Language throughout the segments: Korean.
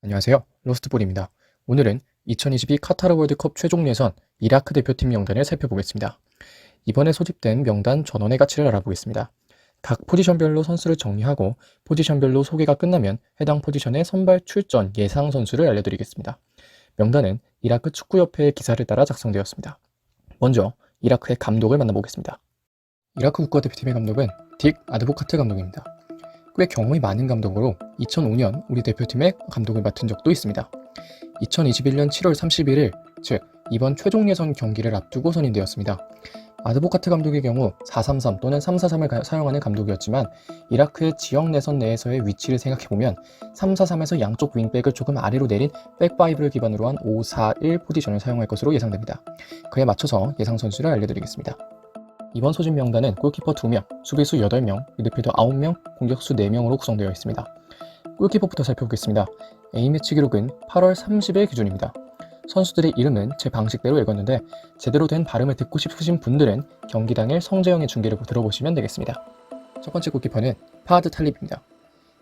안녕하세요. 로스트볼입니다. 오늘은 2022 카타르 월드컵 최종 예선 이라크 대표팀 명단을 살펴보겠습니다. 이번에 소집된 명단 전원의 가치를 알아보겠습니다. 각 포지션별로 선수를 정리하고 포지션별로 소개가 끝나면 해당 포지션의 선발 출전 예상 선수를 알려드리겠습니다. 명단은 이라크 축구협회의 기사를 따라 작성되었습니다. 먼저 이라크의 감독을 만나보겠습니다. 이라크 국가대표팀의 감독은 딕 아드보카트 감독입니다. 꽤 경험이 많은 감독으로 2005년 우리 대표팀의 감독을 맡은 적도 있습니다. 2021년 7월 31일, 즉 이번 최종 예선 경기를 앞두고 선임되었습니다. 아드보카트 감독의 경우 433 또는 343을 사용하는 감독이었지만 이라크의 지역 내선 내에서의 위치를 생각해보면 343에서 양쪽 윙백을 조금 아래로 내린 백파이브를 기반으로 한 541 포지션을 사용할 것으로 예상됩니다. 그에 맞춰서 예상 선수를 알려드리겠습니다. 이번 소집 명단은 골키퍼 2명, 수비수 8명, 미드필더 9명, 공격수 4명으로 구성되어 있습니다. 골키퍼부터 살펴보겠습니다. A매치 기록은 8월 30일 기준입니다. 선수들의 이름은 제 방식대로 읽었는데 제대로 된 발음을 듣고 싶으신 분들은 경기 당일 성재영의 중계를 들어보시면 되겠습니다. 첫 번째 골키퍼는 파하드 탈립입니다.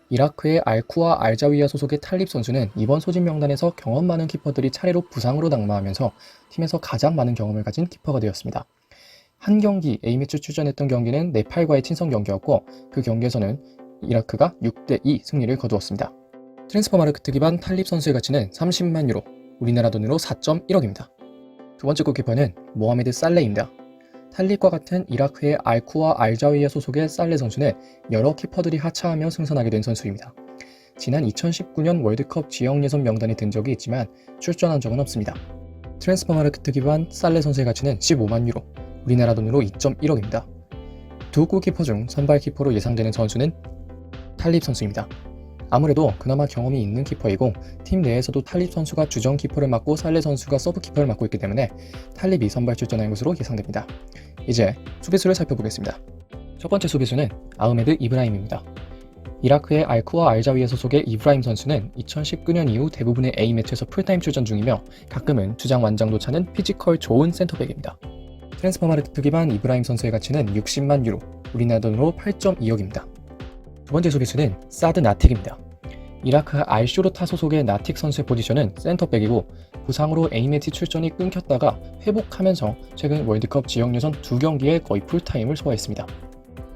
이라크의 알쿠와 알자위아 소속의 탈립 선수는 이번 소집 명단에서 경험 많은 키퍼들이 차례로 부상으로 낙마하면서 팀에서 가장 많은 경험을 가진 키퍼가 되었습니다. 한 경기 A매치 출전했던 경기는 네팔과의 친선 경기였고 그 경기에서는 이라크가 6대2 승리를 거두었습니다. 트랜스퍼 마르크 기반 탈립 선수의 가치는 30만 유로, 우리나라 돈으로 4.1억입니다. 두 번째 골키퍼는 모하메드 살레입니다. 탈립과 같은 이라크의 알쿠와 알자위아 소속의 살레 선수는 여러 키퍼들이 하차하며 승선하게 된 선수입니다. 지난 2019년 월드컵 지역 예선 명단에 든 적이 있지만 출전한 적은 없습니다. 트랜스퍼 마르크 기반 살레 선수의 가치는 15만 유로, 우리나라 돈으로 2.1억입니다. 두 골키퍼 중 선발 키퍼로 예상되는 선수는 탈립 선수입니다. 아무래도 그나마 경험이 있는 키퍼이고 팀 내에서도 탈립 선수가 주전 키퍼를 맡고 살레 선수가 서브 키퍼를 맡고 있기 때문에 탈립이 선발 출전할 것으로 예상됩니다. 이제 수비수를 살펴보겠습니다. 첫 번째 수비수는 아흐메드 이브라임입니다. 이라크의 알쿠와 알자위에 소속의 이브라임 선수는 2019년 이후 대부분의 A매치에서 풀타임 출전 중이며 가끔은 주장 완장도 차는 피지컬 좋은 센터백입니다. 트랜스퍼마르트 기반 이브라임 선수의 가치는 60만 유로, 우리나라 돈으로 8.2억입니다. 두 번째 수비수는 사드 나틱입니다. 이라크 알쇼르타 소속의 나틱 선수의 포지션은 센터백이고 부상으로 A매치 출전이 끊겼다가 회복하면서 최근 월드컵 지역 예선 두 경기에 거의 풀타임을 소화했습니다.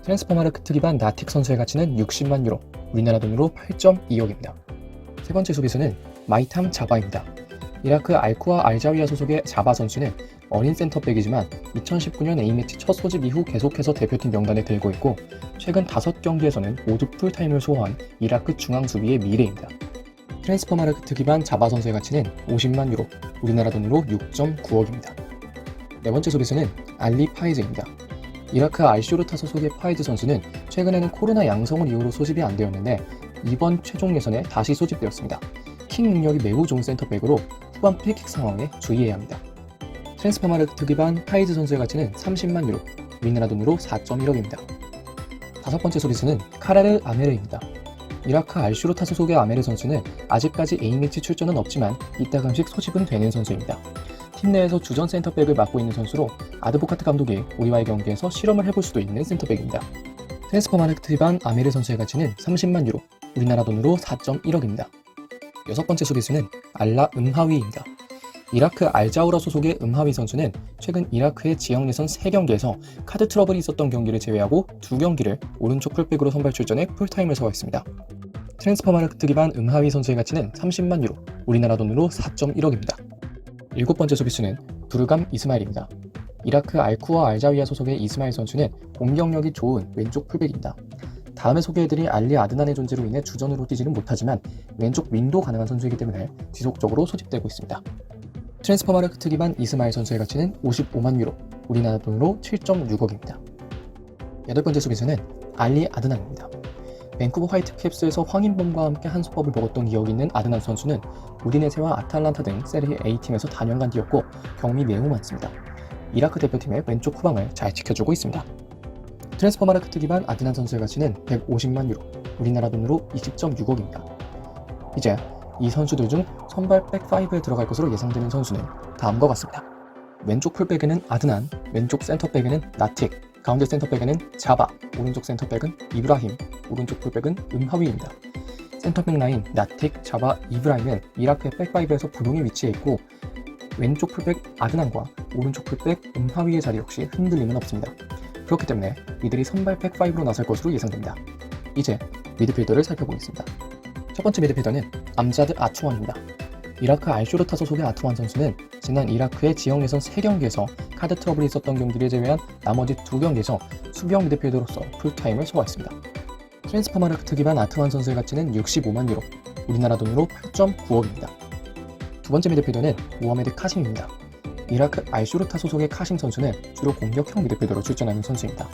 트랜스퍼마르크트 기반 나틱 선수의 가치는 60만 유로, 우리나라 돈으로 8.2억입니다. 세 번째 수비수는 마이탐 자바입니다. 이라크 알쿠와 알자위아 소속의 자바 선수는 어린 센터백이지만 2019년 A매치 첫 소집 이후 계속해서 대표팀 명단에 들고 있고 최근 5경기에서는 모두 풀타임을 소화한 이라크 중앙 수비의 미래입니다. 트랜스퍼마르크트 기반 자바 선수의 가치는 50만 유로, 우리나라 돈으로 6.9억입니다. 네 번째 수비수는 알리 파이즈입니다. 이라크 알쇼르타 소속의 파이즈 선수는 최근에는 코로나 양성을 이유로 소집이 안 되었는데 이번 최종 예선에 다시 소집되었습니다. 킥 능력이 매우 좋은 센터백으로 후반 프리킥 상황에 주의해야 합니다. 트랜스퍼마르트 기반 파이즈 선수의 가치는 30만 유로, 우리나라 돈으로 4.1억입니다. 다섯 번째 소비수는 카레르 아메르입니다. 이라크 알슈르타 소속의 아메르 선수는 아직까지 A매치 출전은 없지만 이따금씩 소집은 되는 선수입니다. 팀 내에서 주전 센터백을 맡고 있는 선수로 아드보카트 감독이 우리와의 경기에서 실험을 해볼 수도 있는 센터백입니다. 트랜스퍼마르트 기반 아메르 선수의 가치는 30만 유로, 우리나라 돈으로 4.1억입니다. 여섯 번째 수비수는 알라 음하위입니다. 이라크 알자우라 소속의 음하위 선수는 최근 이라크의 지역 예선 3경기에서 카드 트러블이 있었던 경기를 제외하고 2경기를 오른쪽 풀백으로 선발 출전해 풀타임을 소화했습니다. 트랜스퍼마르크트 기반 음하위 선수의 가치는 30만 유로, 우리나라 돈으로 4.1억입니다. 일곱 번째 수비수는 두르감 이스마일입니다. 이라크 알쿠와 알자위아 소속의 이스마일 선수는 공격력이 좋은 왼쪽 풀백입니다. 다음에 소개해드릴 알리 아드난의 존재로 인해 주전으로 뛰지는 못하지만 왼쪽 윈도 가능한 선수이기 때문에 지속적으로 소집되고 있습니다. 트랜스퍼 마르크트 기반 이스마일 선수의 가치는 55만 유로, 우리나라 돈으로 7.6억입니다. 여덟 번째 수비수는 알리 아드난입니다. 밴쿠버 화이트캡스에서 황인범과 함께 한 수법을 먹었던 기억이 있는 아드난 선수는 우디네세와 아탈란타 등 세rie A팀에서 단연간 뛰었고 경험이 매우 많습니다. 이라크 대표팀의 왼쪽 후방을 잘 지켜주고 있습니다. 트랜스퍼 마르크트 기반 아드난 선수의 가치는 150만 유로, 우리나라 돈으로 20.6억입니다. 이제 이 선수들 중 선발 백5에 들어갈 것으로 예상되는 선수는 다음과 같습니다. 왼쪽 풀백에는 아드난, 왼쪽 센터백에는 나틱, 가운데 센터백에는 자바, 오른쪽 센터백은 이브라힘, 오른쪽 풀백은 음하위입니다. 센터백 라인 나틱, 자바, 이브라임은 이라크의 백파이브에서 부동이 위치해 있고 왼쪽 풀백 아드난과 오른쪽 풀백 음하위의 자리 역시 흔들림은 없습니다. 그렇기 때문에 이들이 선발 백파이브로 나설 것으로 예상됩니다. 이제 미드필더를 살펴보겠습니다. 첫 번째 미드필더는 암자드 아투원입니다. 이라크 알쇼르타 소속의 아투원 선수는 지난 이라크의 지역 예선 3경기에서 카드 트러블이 있었던 경기를 제외한 나머지 2경기에서 수비형 미드필더로서 풀타임을 소화했습니다. 트랜스퍼마르크트 기반 아트완 선수의 가치는 65만 유로, 우리나라 돈으로 8.9억입니다. 두 번째 미드필더는 모하메드 카심입니다. 이라크 알쇼르타 소속의 카심 선수는 주로 공격형 미드필더로 출전하는 선수입니다.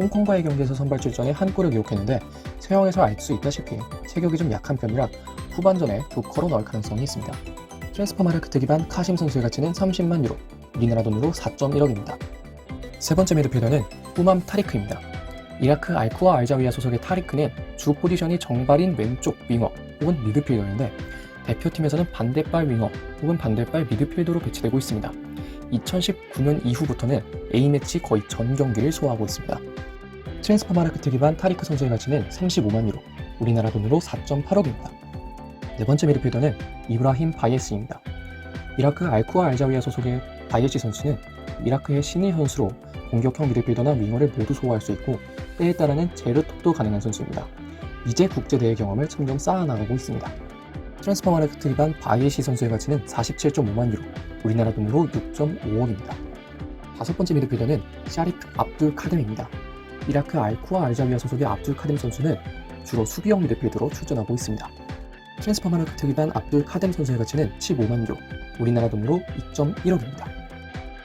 홍콩과의 경기에서 선발 출전에 한 골을 기록했는데 체형에서 알 수 있다시피 체격이 좀 약한 편이라 후반전에 조커로 넣을 가능성이 있습니다. 트랜스퍼 마르크트 기반 카심 선수의 가치는 30만 유로, 우리나라 돈으로 4.1억입니다. 세 번째 미드필더는 후맘 타리크입니다. 이라크 알쿠아 알자위아 소속의 타리크는 주 포지션이 정발인 왼쪽 윙어 혹은 미드필더인데 대표팀에서는 반대발 윙어 혹은 반대발 미드필더로 배치되고 있습니다. 2019년 이후부터는 A매치 거의 전 경기를 소화하고 있습니다. 트랜스퍼 마르크트 기반 타리크 선수의 가치는 35만 유로, 우리나라 돈으로 4.8억입니다. 네 번째 미드필더는 이브라힘 바이에스입니다. 이라크 알쿠아 알자위아 소속의 바이에시 선수는 이라크의 신의 선수로 공격형 미드필더나 윙어를 모두 소화할 수 있고 때에 따라는 제르톱도 가능한 선수입니다. 이제 국제대회 경험을 점점 쌓아나가고 있습니다. 트랜스퍼 마르크트 기반 바이에시 선수의 가치는 47.5만 유로, 우리나라 돈으로 6.5억입니다. 다섯 번째 미드필더는 샤리프 압둘 카뎀입니다. 이라크 알쿠아 알자위아 소속의 압둘 카뎀 선수는 주로 수비형 미드필더로 출전하고 있습니다. 트랜스퍼마르크트 기반 압둘 카뎀 선수의 가치는 15만 유로, 우리나라 돈으로 2.1억입니다.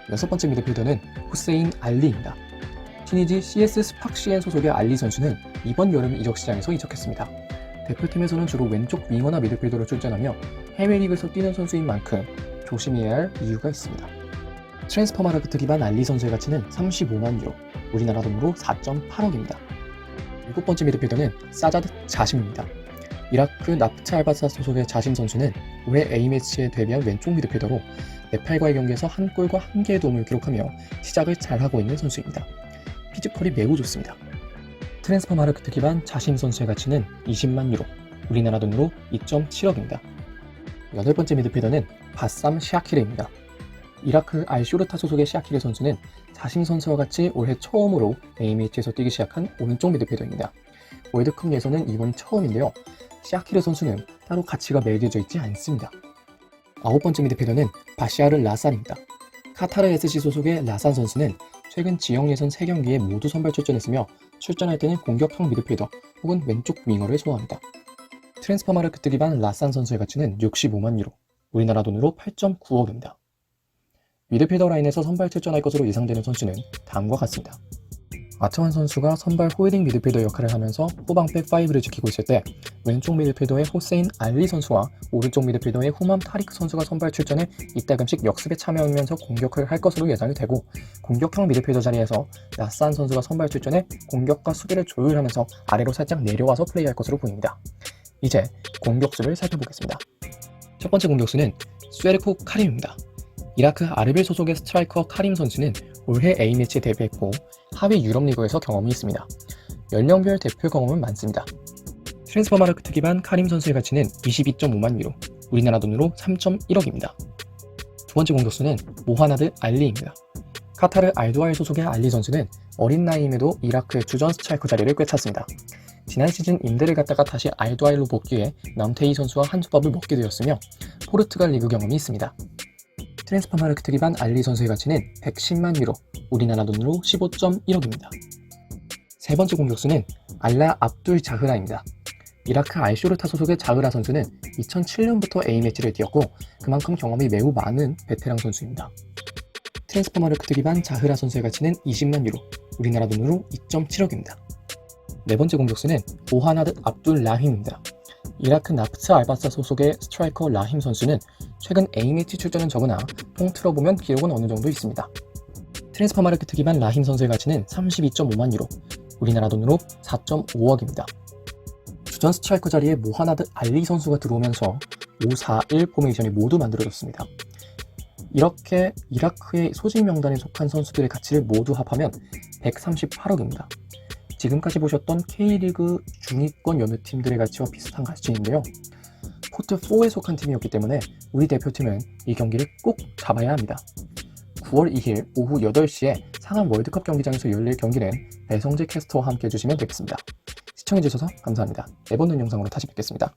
여섯 번째 미드필더는 후세인 알리입니다. 티니지 CS 스팍시엔 소속의 알리 선수는 이번 여름 이적 시장에서 이적했습니다. 대표팀에서는 주로 왼쪽 윙어나 미드필더로 출전하며 해외 리그에서 뛰는 선수인 만큼 조심해야 할 이유가 있습니다. 트랜스퍼마르크트 기반 알리 선수의 가치는 35만 유로, 우리나라 돈으로 4.8억입니다. 일곱 번째 미드필더는 사자드 자심입니다. 이라크 나프차 알바사 소속의 자심 선수는 올해 A매치에 데뷔한 왼쪽 미드필더로 네팔과의 경기에서 한 골과 한 개의 도움을 기록하며 시작을 잘하고 있는 선수입니다. 피지컬이 매우 좋습니다. 트랜스퍼 마르크트 기반 자신 선수의 가치는 20만 유로, 우리나라 돈으로 2.7억입니다. 여덟 번째 미드필더는 바쌈 샤키르입니다. 이라크 알쇼르타 소속의 샤키르 선수는 자신 선수와 같이 올해 처음으로 A매치에서 뛰기 시작한 오른쪽 미드필더입니다. 월드컵 예선은 이번이 처음인데요. 샤키르 선수는 따로 가치가 매겨져 있지 않습니다. 아홉 번째 미드필더는 바시아르 라산입니다. 카타르 SC 소속의 라산 선수는 최근 지역 예선 3경기에 모두 선발 출전했으며 출전할 때는 공격형 미드필더 혹은 왼쪽 윙어를 소화합니다. 트랜스퍼 마르크트 기반 라산 선수의 가치는 65만 유로, 우리나라 돈으로 8.9억입니다. 미드필더 라인에서 선발 출전할 것으로 예상되는 선수는 다음과 같습니다. 아트완 선수가 선발 호이딩 미드필더 역할을 하면서 후방 백5를 지키고 있을 때 왼쪽 미드필더의 호세인 알리 선수와 오른쪽 미드필더의 후맘 타리크 선수가 선발 출전해 이따금씩 역습에 참여하면서 공격을 할 것으로 예상이 되고 공격형 미드필더 자리에서 나산 선수가 선발 출전해 공격과 수비를 조율하면서 아래로 살짝 내려와서 플레이할 것으로 보입니다. 이제 공격수를 살펴보겠습니다. 첫 번째 공격수는 스웨르코 카림입니다. 이라크 아르빌 소속의 스트라이커 카림 선수는 올해 A매치에 데뷔했고 하위 유럽 리그에서 경험이 있습니다. 연령별 대표 경험은 많습니다. 트랜스퍼마르크트 기반 카림 선수의 가치는 22.5만 유로, 우리나라 돈으로 3.1억입니다. 두 번째 공격수는 모하나드 알리입니다. 카타르 알두알 소속의 알리 선수는 어린 나이임에도 이라크의 주전 스트라이커 자리를 꿰찼습니다. 지난 시즌 임대를 갔다가 다시 알두알로 복귀해 남테이 선수와 한 조밥을 먹게 되었으며 포르투갈 리그 경험이 있습니다. 트랜스퍼 마르크트 기반 알리 선수의 가치는 110만 유로, 우리나라 돈으로 15.1억입니다. 세 번째 공격수는 알라 압둘 자흐라입니다. 이라크 알쇼르타 소속의 자흐라 선수는 2007년부터 A매치를 뛰었고 그만큼 경험이 매우 많은 베테랑 선수입니다. 트랜스퍼 마르크트 기반 자흐라 선수의 가치는 20만 유로, 우리나라 돈으로 2.7억입니다. 네 번째 공격수는 오하나드 압둘 라힘입니다. 이라크 나프츠 알바사 소속의 스트라이커 라힘 선수는 최근 A매치 출전은 적으나 통틀어 보면 기록은 어느 정도 있습니다. 트랜스퍼 마르크트 기반 라힘 선수의 가치는 32.5만 유로, 우리나라 돈으로 4.5억입니다. 주전 스트라이커 자리에 모하나드 알리 선수가 들어오면서 5-4-1 포메이션이 모두 만들어졌습니다. 이렇게 이라크의 소집 명단에 속한 선수들의 가치를 모두 합하면 138억입니다. 지금까지 보셨던 K리그 중위권 여느 팀들의 가치와 비슷한 가치인데요. 포트 4에 속한 팀이었기 때문에 우리 대표팀은 이 경기를 꼭 잡아야 합니다. 9월 2일 오후 8시에 상암 월드컵 경기장에서 열릴 경기는 배성재 캐스터와 함께 해주시면 되겠습니다. 시청해주셔서 감사합니다. 네 번는 영상으로 다시 뵙겠습니다.